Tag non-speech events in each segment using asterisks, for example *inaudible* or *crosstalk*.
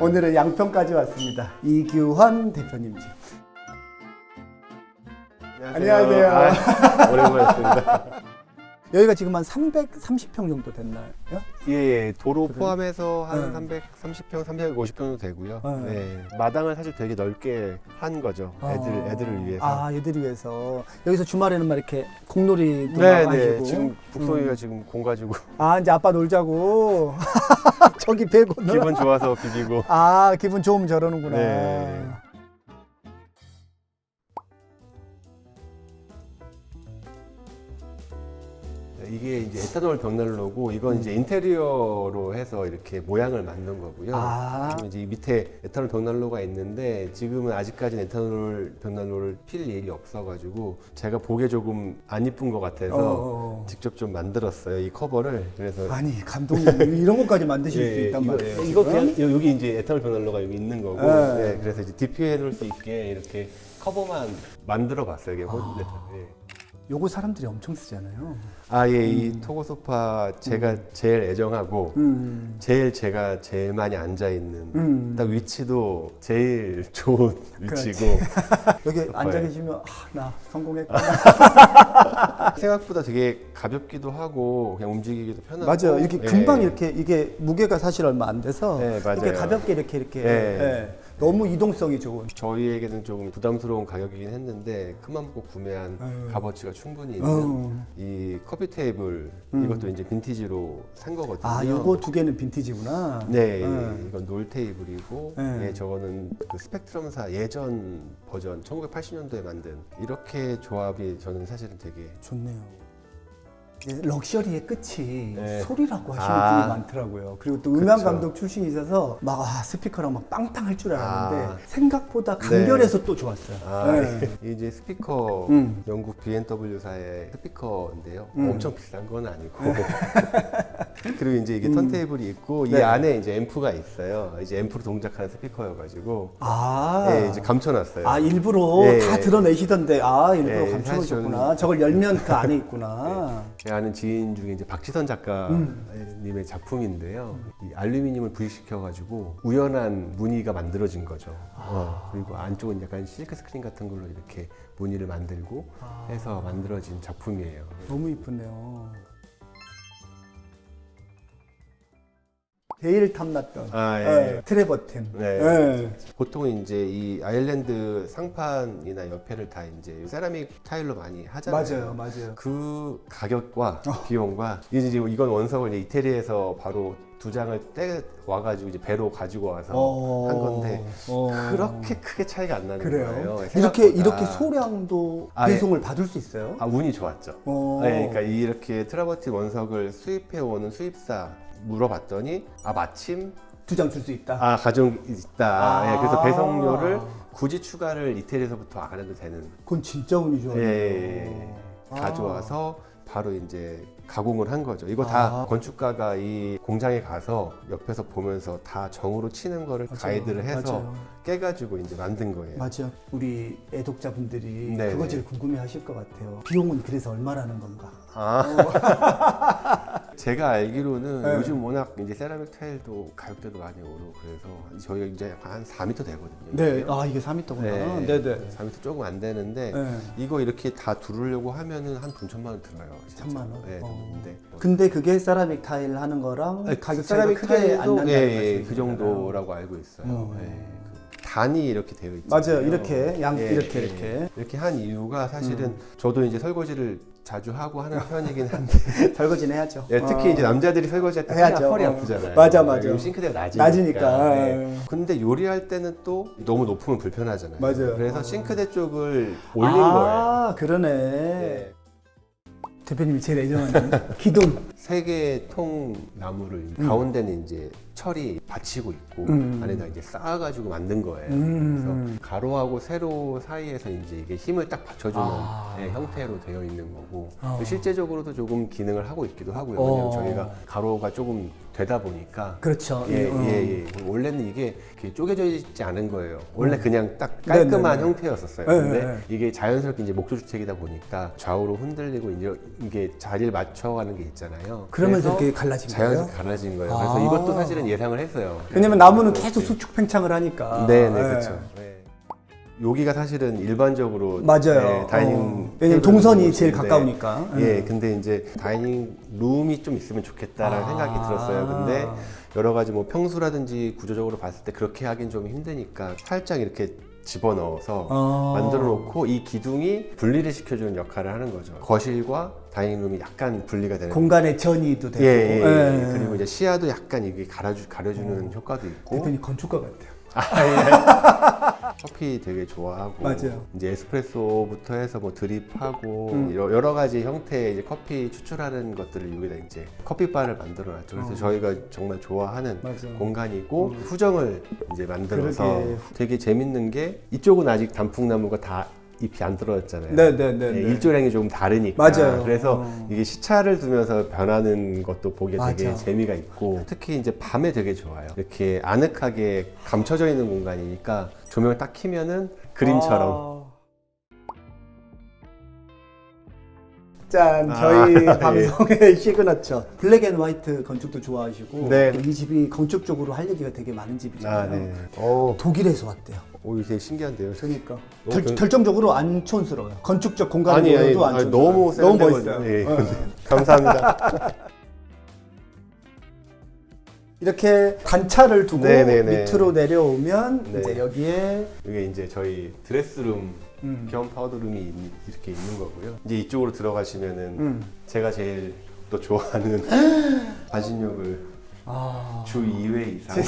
오늘은 양평까지 왔습니다. 이규환 대표님 집. 안녕하세요. 아, 오랜만이었습니다. 여기가 지금 한 330평 정도 됐나요? 예, 예, 도로 그래요? 포함해서 한 네. 330평, 350평 정도 되고요. 네. 예, 마당을 사실 되게 넓게 한 거죠. 애들, 어. 애들을 위해서. 아, 애들을 위해서. 여기서 주말에는 막 이렇게 공놀이도 네, 막 네. 하시고. 지금 북송이가 음. 지금 공 가지고 아, 이제 아빠 놀자고. *laughs* *laughs* 저기 배고 놀아. 기분 좋아서 비비고. 아, 기분 좋으면 저러는구나. 네. 이게 이제 에탄올 벽난로고 이건 이제 인테리어로 해서 이렇게 모양을 만든 거고요. 아. 지금 이제 이 밑에 에탄올 벽난로가 있는데 지금은 아직까지는 에탄올 벽난로를 필 일이 없어가지고 제가 보기에 조금 안 이쁜 것 같아서 어. 직접 좀 만들었어요 이 커버를. 그래서 아니, 감독님 이런 것까지 만드실 *laughs* 수 예, 있단 이거, 말이에요. 이거 지금? 그냥 여기 이제 에탄올 벽난로가 여기 있는 거고. 네. 예, 그래서 이제 DP해 놓을 수 있게 이렇게 커버만 만들어 봤어요. 이게 혼- 네, 예. 요거 사람들이 엄청 쓰잖아요. 아, 예, 이 토고 소파 제가 제일 애정하고 음. 제일 제가 제일 많이 앉아 있는 음. 딱 위치도 제일 *laughs* 좋은 그렇지. 위치고 *laughs* 여기 소파에. 앉아 계시면 아, 나 성공했구나. *laughs* 생각보다 되게 가볍기도 하고 그냥 움직이기도 편하고 맞아요. 이렇게 예. 금방 이렇게 이게 무게가 사실 얼마 안 돼서 네, 맞아요. 이렇게 가볍게 이렇게 이렇게 네. 예. 너무 이동성이 좋은. 저희에게는 조금 부담스러운 가격이긴 했는데 큰맘 먹고 구매한 아유. 값어치가 충분히 있는 어. 이 커피 테이블 음. 이것도 이제 빈티지로 산 거거든요. 아, 요거 두 개는 빈티지구나. 네, 음. 이건 놀 테이블이고, 네. 예, 저거는 그 스펙트럼사 예전 버전 1980년도에 만든 이렇게 조합이 저는 사실은 되게 좋네요. 럭셔리의 끝이 네. 소리라고 하시는 아. 분이 많더라고요. 그리고 또 음향 그쵸. 감독 출신이셔서 막 아, 스피커랑 막 빵빵 할 줄 알았는데 아. 생각보다 강렬해서 또 좋았어요. 아, 네. 이제 스피커 음. 영국 BMW사의 스피커인데요. 음. 엄청 비싼 건 아니고. *laughs* 그리고 이제 이게 턴테이블이 있고 이 네. 안에 이제 앰프가 있어요. 이제 앰프로 동작하는 스피커여가지고 아. 예, 이제 감춰놨어요. 아 일부러 예, 다 예. 드러내시던데 아 일부러 예, 감춰놓으셨구나 사실 저걸 열면 그 안에 *laughs* 있구나 제 아는 지인 중에 이제 박지선 작가님의 작품인데요. 이 알루미늄을 부식시켜가지고 우연한 무늬가 만들어진 거죠. 어, 그리고 안쪽은 약간 실크 스크린 같은 걸로 이렇게 무늬를 만들고 해서 만들어진 작품이에요. 너무 이쁘네요 제일 탐났던 아, 예. 예, 트레버튼 네. 예. 보통 이제 이 아일랜드 상판이나 옆에를 다 이제 세라믹 타일로 많이 하잖아요. 맞아요 맞아요 그 가격과 비용과 이제 이제 이건 원석을 이제 이태리에서 바로 두 장을 떼 와가지고 이제 배로 가지고 와서 어. 한 건데 어. 그렇게 크게 차이가 안 나는 그래요 거예요. 이렇게 생각보다. 이렇게 소량도 아, 예. 배송을 받을 수 있어요 아 운이 좋았죠. 어. 네, 그러니까 이렇게 트라버티 원석을 수입해 오는 수입사 물어봤더니 아 마침 두 장 줄 수 있다 아 가정 있다. 아. 예, 그래서 배송료를 굳이 추가를 이태리에서부터 안 해도 되는 그건 진짜 운이 좋아요 예, 아. 가져와서 바로 이제 가공을 한 거죠. 이거 다 아. 건축가가 이 공장에 가서 옆에서 보면서 다 정으로 치는 거를 맞아요. 가이드를 해서 맞아요. 깨가지고 이제 만든 거예요. 맞아. 우리 애독자분들이 네, 그거 네. 제일 궁금해 하실 것 같아요. 비용은 그래서 얼마라는 건가? 아. *laughs* 제가 알기로는 네. 요즘 워낙 이제 세라믹 타일도 가격대도 많이 오르고 그래서 저희가 이제 한 4m 되거든요. 네. 아, 이게 4m구나. 네, 네. 네. 4m 조금 안 되는데 네. 이거 이렇게 다 두르려고 하면은 한 분천만 원 들어요. 진짜. 천만 원? 네, 어. 근데 근데 그게 세라믹 타일 하는 거랑 가격 차이가 세라믹 크게 안 타일도 난다는 예, 예, 말씀이시잖아요. 그 정도라고 알고 있어요. 음. 예, 그 단이 이렇게 되어 있죠. 맞아요. 이렇게 양 예, 이렇게 예. 이렇게. 음. 이렇게 한 이유가 사실은 저도 이제 설거지를 자주 하고 하는 *laughs* 편이긴 한데 *laughs* 설거지는 해야죠. 예, 특히 어. 이제 남자들이 설거지할 때 해야죠. 허리 어. 아프잖아요. 맞아, 맞아. 요즘 싱크대가 낮으니까. 낮으니까. 예. 근데 요리할 때는 또 너무 높으면 불편하잖아요. 맞아요. 그래서 어. 싱크대 쪽을 올린 거예요. 아, 그러네. 네. 대표님이 제일 애정하는 기둥. *laughs* 세 개의 통 나무를 가운데는 이제 철이 받치고 있고 음. 안에다 이제 쌓아가지고 만든 거예요. 음. 그래서 가로하고 세로 사이에서 이제 이게 힘을 딱 받쳐주는 아. 예, 형태로 되어 있는 거고 어. 실제적으로도 조금 기능을 하고 있기도 하고요. 어. 왜냐면 저희가 가로가 조금 되다 보니까 그렇죠. 예, 어. 예, 예. 원래는 이게 쪼개져 있지 않은 거예요. 원래 그냥 딱 네, 깔끔한 네, 네. 형태였었어요. 네, 근데. 이게 자연스럽게 이제 목조 주택이다 보니까 좌우로 흔들리고 이제 이게 자리를 맞춰가는 게 있잖아요. 그러면서 이렇게 갈라진 거예요? 자연스럽게 갈라진 거예요. 그래서 아. 이것도 사실은 예상을 했어요. 왜냐면 나무는 계속 수축 팽창을 하니까. 네, 네, 예. 그렇죠. 네. 여기가 사실은 일반적으로 맞아요. 네, 다이닝 어. 왜냐면 테이블 동선이 제일 곳인데, 가까우니까. 예, 음. 근데 이제 다이닝 룸이 좀 있으면 좋겠다라는 아. 생각이 들었어요. 근데 여러 가지 뭐 평수라든지 구조적으로 봤을 때 그렇게 하긴 좀 힘드니까 살짝 이렇게 집어넣어서 어. 만들어 놓고 이 기둥이 분리를 시켜주는 역할을 하는 거죠. 거실과 다이닝룸이 약간 분리가 되는 공간의 전이도 되고. 예, 예, 예. 예. 그리고 이제 시야도 약간 이게 가려주, 가려주는 효과도 있고 대표님 건축가 같아요. 커피 되게 좋아하고 맞아요. 이제 에스프레소부터 해서 뭐 드립하고 음. 여러, 여러 가지 형태의 이제 커피 추출하는 것들을 여기다 이제 커피바를 만들어놨죠. 그래서 어. 저희가 정말 좋아하는 맞아요. 공간이고 후정을 이제 만들어서 그러게. 되게 재밌는 게 이쪽은 아직 단풍나무가 다 잎이 안 들어졌잖아요. 네네네. 예, 일조량이 조금 다르니까 맞아요. 그래서 어. 이게 시차를 두면서 변하는 것도 보기에 되게 맞아. 재미가 있고 특히 이제 밤에 되게 좋아요. 이렇게 아늑하게 감춰져 있는 공간이니까 조명을 딱 켜면은 그림처럼 아. 짠, 아, 저희 *laughs* 예. 방송의 시그너처 블랙 앤 화이트 건축도 좋아하시고 네. 또이 집이 건축적으로 할 얘기가 되게 많은 집이잖아요. 아, 네. 어, 독일에서 왔대요. 오, 이거 되게 신기한데요. 그러니까 너무 결, 변- 결정적으로 안 촌스러워요. 건축적 아니, 아니, 공간으로도 안 아니, 촌스러워요. 너무 너무. 멋있어요. 예, 어. *laughs* 감사합니다. *laughs* 이렇게 단차를 두고 네네네. 밑으로 내려오면 네. 이제 여기에 이게 이제 저희 드레스룸 음. 겸 파우더룸이 있- 이렇게 있는 거고요. 이제 이쪽으로 들어가시면은 음. 제가 제일 또 좋아하는 *gasps* 반신욕을 아, 주 2회 이상.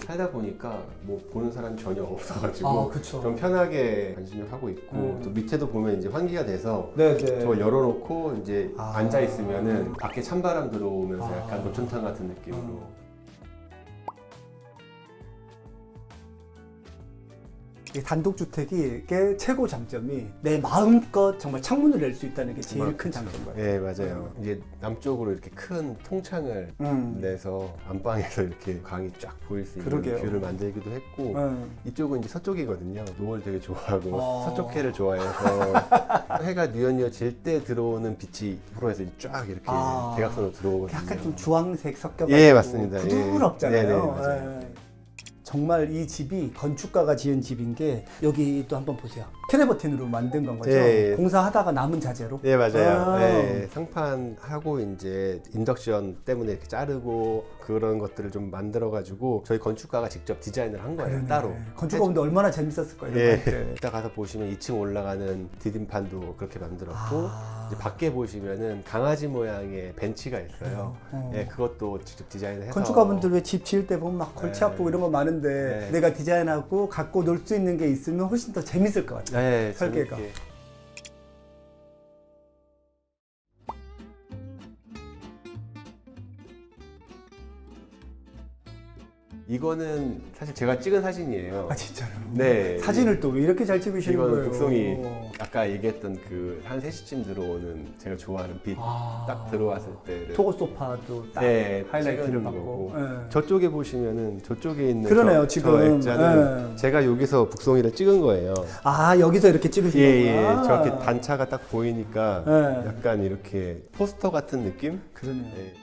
살다 보니까 뭐 보는 사람이 전혀 없어가지고 아, 그쵸. 좀 편하게 반신욕 하고 있고 음. 또 밑에도 보면 이제 환기가 돼서 네네. 저걸 열어놓고 이제 아. 앉아 있으면은 밖에 찬바람 들어오면서 아. 약간 노천탕 같은 느낌으로 이 단독주택이 게 최고 장점이 내 마음껏 정말 창문을 낼 수 있다는 게 제일 큰 장점이에요. 네 맞아요. 이제 남쪽으로 이렇게 큰 통창을 음. 내서 안방에서 이렇게 강이 쫙 보일 수 있는 그러게요. 뷰를 만들기도 했고 음. 이쪽은 이제 서쪽이거든요. 노을 되게 좋아하고 어. 서쪽 해를 좋아해서 *laughs* 해가 뉘엿뉘엿 질 때 들어오는 빛이 프로에서 쫙 이렇게 아. 대각선으로 들어오거든요. 약간 좀 주황색 섞여가지고 예, 맞습니다. 예. 부드럽잖아요. 네네, 맞아요. 예. 정말 이 집이 건축가가 지은 집인 게 여기 또 한번 보세요. 트레버틴으로 만든 건 거죠. 예, 예. 공사하다가 남은 자재로. 예 맞아요. 아. 예, 상판하고 이제 인덕션 때문에 이렇게 자르고 그런 것들을 좀 만들어 가지고 저희 건축가가 직접 디자인을 한 거예요 그러네. 따로. 건축가분들 얼마나 재밌었을 거예요. 예. 이런 거할 때. *laughs* 이따 가서 보시면 2층 올라가는 디딤판도 그렇게 만들었고 아. 이제 밖에 보시면은 강아지 모양의 벤치가 있어요. 어. 예, 그것도 직접 디자인을 해서 건축가분들 왜 집 지을 때 보면 막 골치 네. 아프고 이런 거 많은데 네. 내가 디자인하고 갖고 놀 수 있는 게 있으면 훨씬 더 재밌을 것 같아요. 네, 설계가. 재밌게. 이거는 사실 제가 찍은 사진이에요. 아 진짜요? 네. 사진을 또 왜 이렇게 잘 찍으시는 이거는 거예요? 북송이 아까 얘기했던 그 한 3시쯤 들어오는 제가 좋아하는 빛 딱 아. 들어왔을 때를 토고 소파도 딱 네, 하이라이트를 받고. 거고. 예. 저쪽에 보시면은 저쪽에 있는 그러네요, 저, 지금. 저 액자는 예. 제가 여기서 북송이를 찍은 거예요. 아 여기서 이렇게 찍으신 예, 예. 거구나. 저렇게 단차가 딱 보이니까 예. 약간 이렇게 포스터 같은 느낌? 그러네요. 네.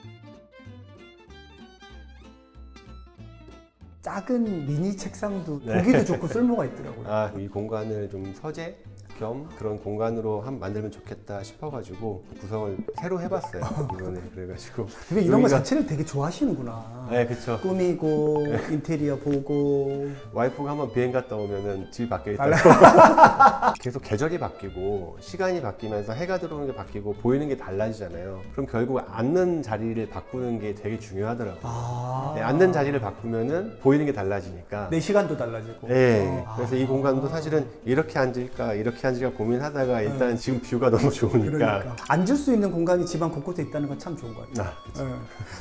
작은 미니 책상도 네. 보기도 좋고 쓸모가 있더라고요. 아, 이 공간을 좀 서재 겸 그런 공간으로 한 만들면 좋겠다 싶어가지고 구성을 새로 해봤어요 *laughs* 이번에. 그래가지고 근데 이런 거 여기가- 자체를 되게 좋아하시는구나. 네 그쵸. 꾸미고 인테리어 보고. 와이프가 한번 비행 갔다 오면은 집이 바뀌어 있다고. *laughs* 계속 계절이 바뀌고 시간이 바뀌면서 해가 들어오는 게 바뀌고 보이는 게 달라지잖아요. 그럼 결국 앉는 자리를 바꾸는 게 되게 중요하더라고요. 아. 네, 앉는 자리를 바꾸면은 보이는 게 달라지니까. 내 시간도 달라지고. 네, 어. 그래서 이 공간도 사실은 이렇게 앉을까 이렇게 앉을까 고민하다가 네. 일단 지금 뷰가 너무 좋으니까 그러니까 앉을 수 있는 공간이 집안 곳곳에 있다는 건 참 좋은 것 같아요. 아, 그쵸. 네.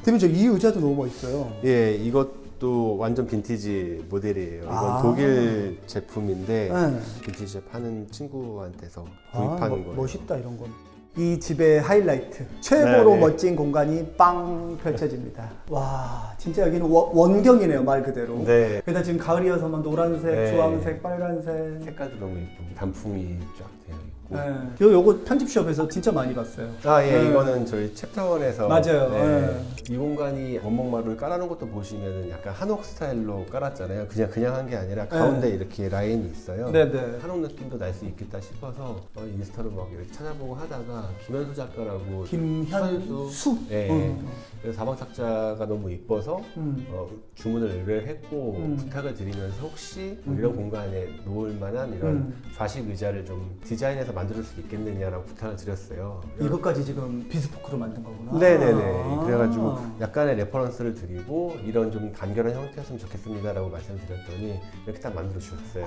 대표님 저 이 의자도 너무 멋있어요. 예, 이것도 완전 빈티지 모델이에요. 이건 아. 독일 제품인데 네. 빈티지 파는 친구한테서 아, 구입하는 멋- 거예요. 멋있다 이런 건. 이 집의 하이라이트 최고로 네, 네. 멋진 공간이 빵 펼쳐집니다. 와 진짜 여기는 원- 원경이네요 말 그대로. 네. 게다가 지금 가을이어서 막 노란색, 네. 주황색, 빨간색. 색깔도 너무 예쁘고 단풍이 쫙 되어 있고. 있고. 네. 요 요거 편집숍에서 진짜 많이 봤어요. 아, 예, 네. 이거는 저희 챕터원에서 맞아요. 네. 네. 이 공간이 원목마루를 깔아놓은 것도 보시면은 약간 한옥 스타일로 깔았잖아요. 그냥 그냥 한 게 아니라 가운데 이렇게 라인이 있어요. 네, 네. 한옥 느낌도 날 수 있겠다 싶어서 어, 인스타로 막 이렇게 찾아보고 하다가 김현수 작가라고 김현수. 선수? 예. 음. 그래서 사방 착자가 너무 이뻐서 음. 어, 주문을 의뢰를 했고 음. 부탁을 드리면서 혹시 뭐 음. 이런 공간에 놓을 만한 이런 음. 좌식 의자를 좀 디자인해서 만들 수 있겠느냐라고 부탁을 드렸어요. 이것까지 지금 비스포크로 만든 거구나. 네네네. 아. 그래가지고 약간의 레퍼런스를 드리고 이런 좀 간결한 형태였으면 좋겠습니다라고 말씀드렸더니 이렇게 딱 만들어 주셨어요.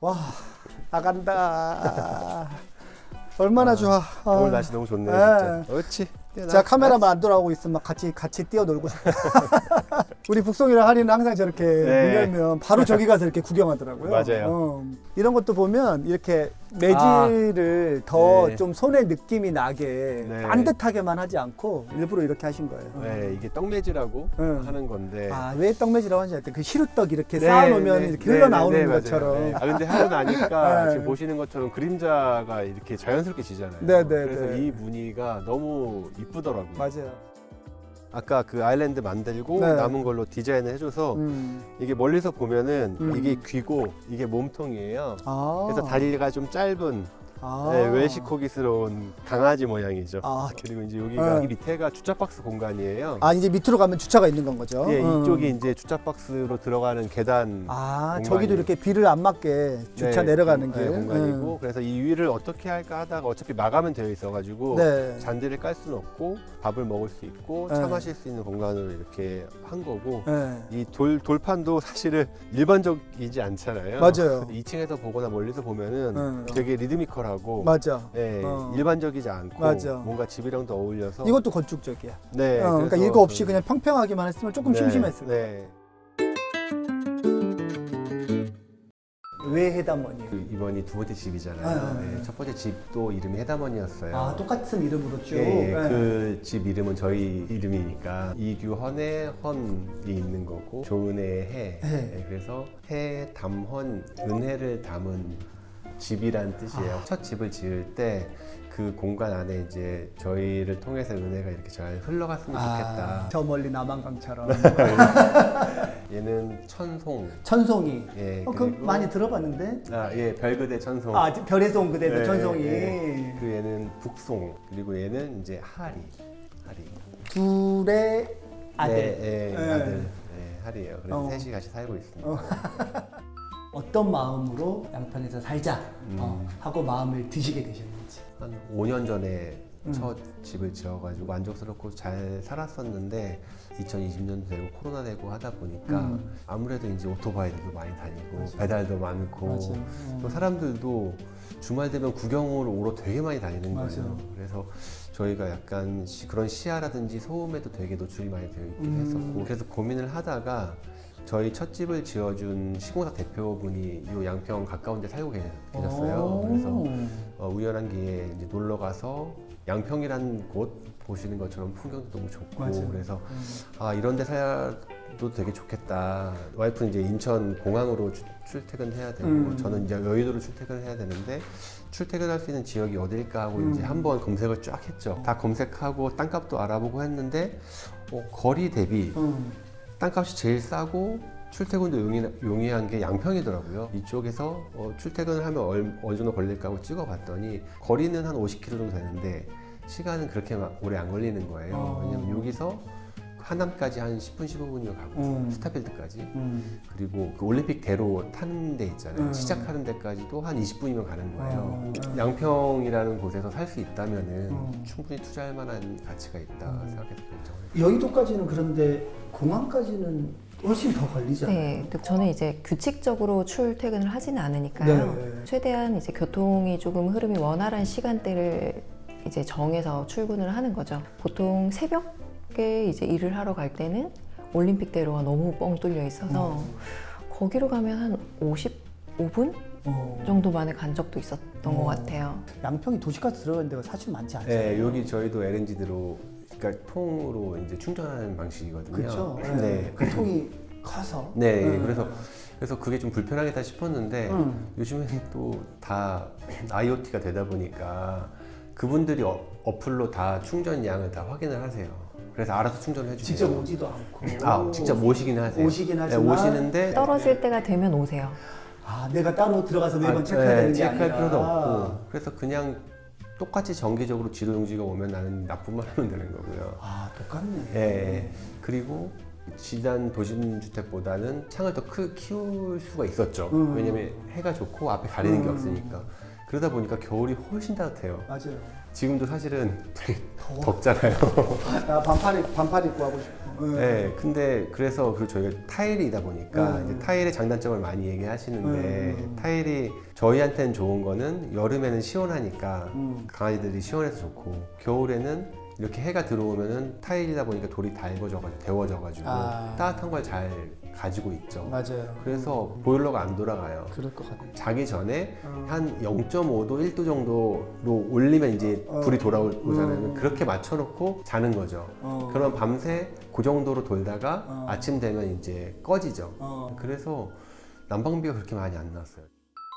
와 나간다. 얼마나 좋아. 아. 오늘 날씨 너무 좋네 요, 네. 진짜. 그렇지. 자 카메라만 안 돌아오고 있으면 같이 같이 뛰어놀고 싶다. *laughs* 우리 북송이랑 하리는 항상 저렇게 네. 문 열면 바로 저기 가서 이렇게 구경하더라고요. 맞아요. 어. 이런 것도 보면 이렇게 매질을 더 네. 좀 손에 느낌이 나게 네. 반듯하게만 하지 않고 일부러 이렇게 하신 거예요. 네, 이게 떡매지라고 응. 하는 건데. 아, 왜 떡매지라고 하는지 알때 그 시루떡 이렇게 네, 쌓아놓으면 네, 이렇게 네, 흘러나오는 네, 네, 것처럼. 맞아요. 네. 아 근데 하고 나니까 *laughs* 네. 지금 보시는 것처럼 그림자가 이렇게 자연스럽게 지잖아요. 네, 네, 그래서 네. 이 무늬가 너무 이쁘더라고요. 맞아요. 아까 그 아일랜드 만들고 네. 남은 걸로 디자인을 해줘서 음. 이게 멀리서 보면은 음. 이게 귀고 이게 몸통이에요. 아. 그래서 다리가 좀 짧은 아. 네, 웰시코기스러운 강아지 모양이죠. 아. 그리고 이제 여기가 네. 이 밑에가 주차 박스 공간이에요. 아, 이제 밑으로 가면 주차가 있는 건 거죠. 예, 음. 이쪽이 이제 주차 박스로 들어가는 계단 아, 공간이- 저기도 이렇게 비를 안 맞게 주차 네, 내려가는 네, 길. 공간이고 그래서 이 위를 어떻게 할까 하다가 어차피 마감은 되어 있어가지고 음. 네. 잔디를 깔 수는 없고 밥을 먹을 수 있고 네. 차 마실 수 있는 공간으로 이렇게 한 거고 네. 이 돌 돌판도 사실은 일반적이지 않잖아요. 맞아요. 2층에서 보거나 멀리서 보면은 응. 되게 리드미컬 하고 맞아. 네, 어. 일반적이지 않고 맞아. 뭔가 집이랑도 어울려서 이것도 건축적이야. 네, 어, 그러니까 그래서 이거 없이 저는- 그냥 평평하기만 했으면 조금 네, 심심했을 거야. 네. 왜 해담원이에요? 그 이번이 두 번째 집이잖아요. 아, 네, 네. 첫 번째 집도 이름이 해담원이었어요. 아, 똑같은 이름으로 쭉. 예, 네. 그 집 이름은 저희 이름이니까 이규헌의 헌이 있는 거고 조은혜의 해. 네. 예, 그래서 해 담헌 은혜를 담은 집이란 뜻이에요. 아. 첫 집을 지을 때 그 공간 안에 이제 저희를 통해서 은혜가 이렇게 잘 흘러갔으면 아, 좋겠다. 저 멀리 남한강처럼. *laughs* 얘는 천송. 천송이. 예, 어, 그 그리고- 많이 들어봤는데. 아, 예, 별그대 천송. 아, 별에서 온 그대도 네, 천송이. 예. 그 얘는 북송. 그리고 얘는 이제 하리. 하리. 둘의 아들. 네, 예, 네. 아들. 네, 하리예요. 그래서 어. 셋이 같이 살고 있습니다. *laughs* 어. 어떤 마음으로 양평에서 살자 음. 어, 하고 마음을 드시게 되셨는지. 한 5년 전에 음. 첫 집을 지어가지고 만족스럽고 잘 살았었는데 2020년 되고 코로나 되고 하다 보니까 음. 아무래도 이제 오토바이들도 많이 다니고 맞아. 배달도 많고 맞아. 음. 또 사람들도 주말 되면 구경으로 오러 되게 많이 다니는 맞아. 거예요. 그래서 저희가 약간 시- 그런 시야라든지 소음에도 되게 노출이 많이 되어 있긴 음. 했었고 그래서 고민을 하다가 저희 첫 집을 지어준 시공사 대표분이 이 양평 가까운 데 살고 계- 계셨어요. 오. 그래서 어, 우연한 기회에 이제 놀러 가서 양평이라는 곳 보시는 것처럼 풍경도 너무 좋고 맞아요. 그래서 음. 아 이런 데 살도 되게 좋겠다. 와이프는 이제 인천 공항으로 주- 출퇴근해야 되고 음. 저는 이제 여의도로 출퇴근해야 되는데 출퇴근할 수 있는 지역이 어딜까 하고 음. 이제 한번 검색을 쫙 했죠. 다 검색하고 땅값도 알아보고 했는데 어, 거리 대비 음. 땅값이 제일 싸고 출퇴근도 용이, 용이 한 게 양평이더라고요. 이쪽에서 어, 출퇴근을 하면 얼, 어느 정도 걸릴까 하고 찍어봤더니 거리는 한 50km 정도 되는데 시간은 그렇게 막 오래 안 걸리는 거예요. 어. 왜냐면 여기서 하남까지 한 10분 15분이면 가고 음. 스타필드까지 음. 그리고 그 올림픽 대로 타는 데 있잖아요. 음. 시작하는 데까지도 한 20분이면 가는 거예요. 어, 음. 양평이라는 곳에서 살 수 있다면은 음. 충분히 투자할 만한 가치가 있다 음. 생각해서 결정을 여의도까지는 그런데 공항까지는 훨씬 더 걸리잖아요. 네, 근데 저는 이제 규칙적으로 출퇴근을 하지는 않으니까요. 네. 최대한 이제 교통이 조금 흐름이 원활한 시간대를 이제 정해서 출근을 하는 거죠. 보통 새벽 에 이제 일을 하러 갈 때는 올림픽대로가 너무 뻥 뚫려 있어서 음. 거기로 가면 한 55분 어. 정도 만에 간 적도 있었던 어. 것 같아요. 양평이 도시가스 들어가는 데가 사실 많지 않잖아요. 네, 여기 저희도 LNG대로 그러니까 통으로 이제 충전하는 방식이거든요. 그렇죠. 네. 그 통이 커서. 네, 음. 그래서 그래서 그게 좀 불편하겠다 싶었는데 음. 요즘에는 또 다 IoT가 되다 보니까 그분들이 어, 어플로 다 충전량을 다 확인을 하세요. 그래서 알아서 충전해 주세요. 직접 오지도 않고. 아, 직접 모시긴 하세요. 오시긴 네, 하지만 오시는데 떨어질 때가 되면 오세요. 아, 내가 따로 들어가서 매번 아, 체크해야 네, 되는 게 체크할 아니라. 필요도 없고 그래서 그냥 똑같이 정기적으로 지도 용지가 오면 나는 납부만 하면 되는 거고요. 아, 똑같네. 예, 예. 그리고 지단 도심 주택보다는 창을 더 크, 키울 수가 있었죠. 음. 왜냐면 해가 좋고 앞에 가리는 게 음. 없으니까. 그러다 보니까 겨울이 훨씬 따뜻해요. 맞아요. 지금도 사실은 되게. 덥잖아요. *laughs* 나 반팔 반팔 입고 하고 싶어. 응. 네, 근데 그래서 그 저희가 타일이다 보니까 음. 이제 타일의 장단점을 많이 얘기하시는데 음. 타일이 저희한테는 좋은 거는 여름에는 시원하니까 음. 강아지들이 시원해서 좋고 겨울에는 이렇게 해가 들어오면은 타일이다 보니까 돌이 달궈져가지고 데워져가지고 아. 따뜻한 걸 잘 가지고 있죠. 맞아요. 그래서 보일러가 안 돌아가요. 그럴 것 같아. 자기 전에 어. 한 0.5도, 1도 정도로 올리면 이제 어. 불이 돌아오잖아요. 음. 그렇게 맞춰놓고 자는 거죠. 어. 그럼 밤새 그 정도로 돌다가 어. 아침 되면 이제 꺼지죠. 어. 그래서 난방비가 그렇게 많이 안 나왔어요.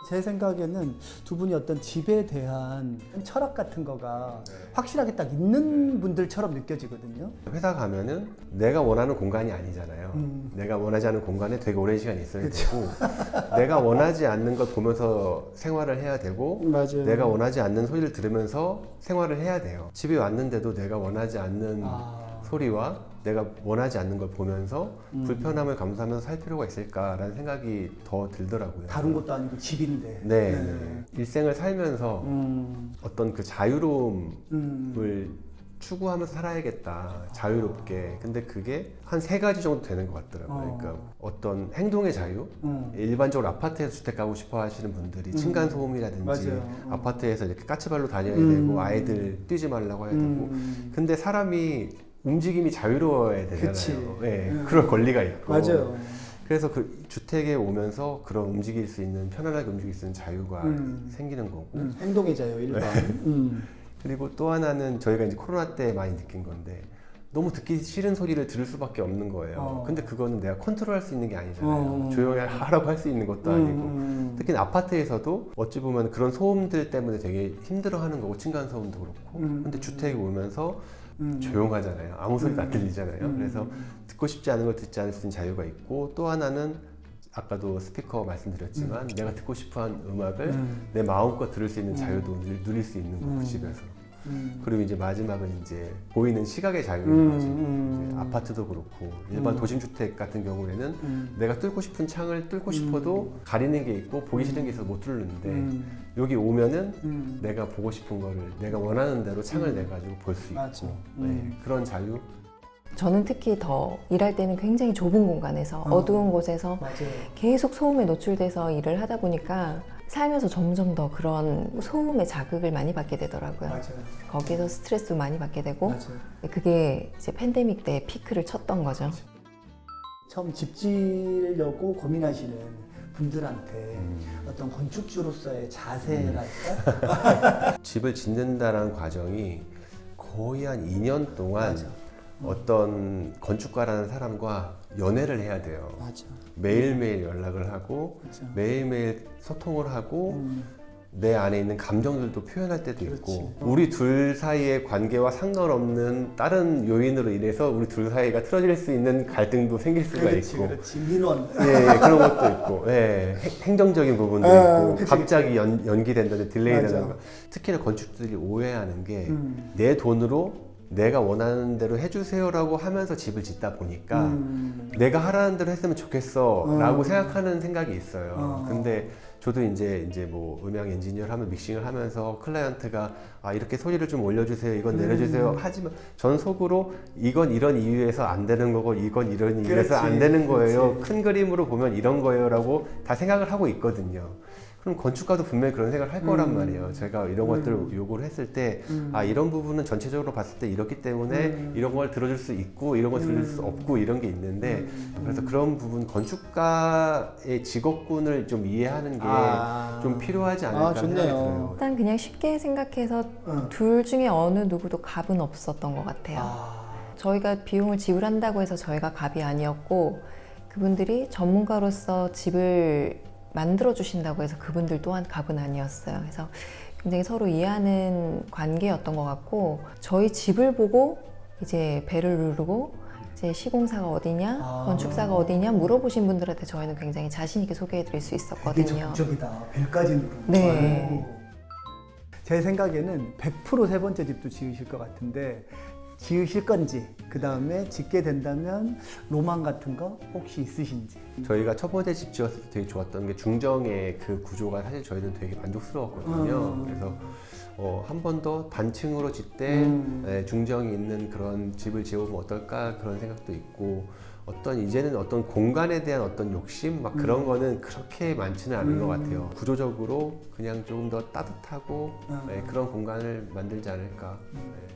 제 생각에는 두 분이 어떤 집에 대한 철학 같은 거가 확실하게 딱 있는 분들처럼 느껴지거든요. 회사 가면은 내가 원하는 공간이 아니잖아요. 음. 내가 원하지 않은 공간에 되게 오랜 시간 있어야 되고, *laughs* 내가 원하지 않는 걸 보면서 생활을 해야 되고, 맞아요. 내가 원하지 않는 소리를 들으면서 생활을 해야 돼요. 집에 왔는데도 내가 원하지 않는 아. 소리와 내가 원하지 않는 걸 보면서 음. 불편함을 감수하면서 살 필요가 있을까라는 생각이 더 들더라고요. 다른 것도 아니고 집인데. 네, 네. 일생을 살면서 음. 어떤 그 자유로움을 음. 추구하면서 살아야겠다. 자유롭게. 근데 그게 한 세 가지 정도 되는 것 같더라고요. 어. 그러니까 어떤 행동의 자유, 음. 일반적으로 아파트에서 주택 가고 싶어 하시는 분들이 음. 층간 소음이라든지 맞아요. 음. 아파트에서 이렇게 까치발로 다녀야 음. 되고 아이들 뛰지 말라고 해야 되고 음. 근데 사람이 움직임이 자유로워야 되잖아요. 네, 음. 그럴 권리가 있고. 맞아요. 그래서 그 주택에 오면서 그런 움직일 수 있는 편안하게 움직일 수 있는 자유가 음. 생기는 거고 음. 행동의 자유 일반. 네. 음. 그리고 또 하나는 저희가 이제 코로나 때 많이 느낀 건데 너무 듣기 싫은 소리를 들을 수밖에 없는 거예요. 어. 근데 그거는 내가 컨트롤할 수 있는 게 아니잖아요. 어. 조용히 하라고 할 수 있는 것도 아니고. 음. 특히 아파트에서도 어찌 보면 그런 소음들 때문에 되게 힘들어하는 거고 층간 소음도 그렇고. 음. 근데 주택에 오면서 음. 조용하잖아요. 아무 소리도 안 음. 들리잖아요. 음. 그래서 듣고 싶지 않은 걸 듣지 않을 수 있는 자유가 있고 또 하나는 아까도 스피커 말씀드렸지만 내가 듣고 싶어하는 음악을 음. 내 마음껏 들을 수 있는 음. 자유도 누릴- 수 있는 거고 음. 집에서. 음. 그리고 이제 마지막은 이제 보이는 시각의 자유인 음, 거지. 음. 이제 아파트도 그렇고 일반 음. 도심 주택 같은 경우에는 음. 내가 뚫고 싶은 창을 뚫고 싶어도 가리는 게 있고 보기 싫은 게 있어서 못 뚫는데 음. 여기 오면은 음. 내가 보고 싶은 거를 내가 원하는 대로 창을 음. 내 가지고 볼 수 있고 맞아. 네, 음. 그런 자유 저는 특히 더 일할 때는 굉장히 좁은 공간에서 어. 어두운 곳에서 맞아요. 계속 소음에 노출돼서 일을 하다 보니까 살면서 점점 더 그런 소음의 자극을 많이 받게 되더라고요. 맞아요. 거기서 스트레스 많이 받게 되고 맞아요. 그게 이제 팬데믹 때 피크를 쳤던 거죠. 처음 집 지으려고 고민하시는 분들한테 음. 어떤 건축주로서의 자세랄까? *laughs* 집을 짓는다라는 과정이 거의 한 2년 동안 맞아. 어떤 건축가라는 사람과 연애를 해야 돼요. 맞아. 매일매일 연락을 하고 맞아. 매일매일 소통을 하고 음. 내 안에 있는 감정들도 표현할 때도 그렇지. 있고 어. 우리 둘 사이의 관계와 상관없는 다른 요인으로 인해서 우리 둘 사이가 틀어질 수 있는 갈등도 생길 수가 그렇지, 있고 그렇지. 민원. 예, 예, 그런 것도 있고 예, 행- 행정적인 부분도 아, 있고 그치, 갑자기 연, 연기된다든지 딜레이 맞아. 된다든가 특히나 건축들이 오해하는 게내 음. 돈으로 내가 원하는 대로 해주세요라고 하면서 집을 짓다 보니까 음. 내가 하라는 대로 했으면 좋겠어라고 어. 생각하는 생각이 있어요. 어. 근데 저도 이제 이제 뭐 음향 엔지니어를 하면 믹싱을 하면서 클라이언트가 아 이렇게 소리를 좀 올려주세요, 이건 내려주세요. 음. 하지만 전 속으로 이건 이런 이유에서 안 되는 거고 이건 이런 이유에서 안 그렇지, 되는 거예요. 그렇지. 큰 그림으로 보면 이런 거예요라고 다 생각을 하고 있거든요. 그럼 건축가도 분명히 그런 생각을 할 거란 음. 말이에요. 제가 이런 음. 것들을 요구를 했을 때 음. 아 이런 부분은 전체적으로 봤을 때 이렇기 때문에 음. 이런 걸 들어줄 수 있고 이런 걸 들어줄 수 음. 없고 이런 게 있는데 음. 그래서 그런 부분 건축가의 직업군을 좀 이해하는 게 좀 아. 필요하지 않을까 아, 좋네요. 생각이 들어요. 일단 그냥 쉽게 생각해서 응. 둘 중에 어느 누구도 갑은 없었던 것 같아요. 아. 저희가 비용을 지불한다고 해서 저희가 갑이 아니었고 그분들이 전문가로서 집을 만들어 주신다고 해서 그분들 또한 갑은 아니었어요. 그래서 굉장히 서로 이해하는 관계였던 것 같고 저희 집을 보고 이제 배를 누르고 이제 시공사가 어디냐, 아. 건축사가 어디냐 물어보신 분들한테 저희는 굉장히 자신 있게 소개해드릴 수 되게 있었거든요. 적극적이다. 벨까지 누르고. 네. 아이고. 제 생각에는 100%세 번째 집도 지으실 것 같은데 지으실 건지 그 다음에 짓게 된다면 로망 같은 거 혹시 있으신지. 저희가 첫 번째 집 지었을 때 되게 좋았던 게 중정의 그 구조가 사실 저희는 되게 만족스러웠거든요. 음. 그래서 어, 한 번 더 단층으로 짓되 음. 예, 중정이 있는 그런 집을 지어보면 어떨까 그런 생각도 있고 어떤 이제는 어떤 공간에 대한 어떤 욕심 막 그런 거는 그렇게 많지는 않은 것 음. 같아요. 구조적으로 그냥 조금 더 따뜻하고 음. 예, 그런 공간을 만들지 않을까. 음. 예.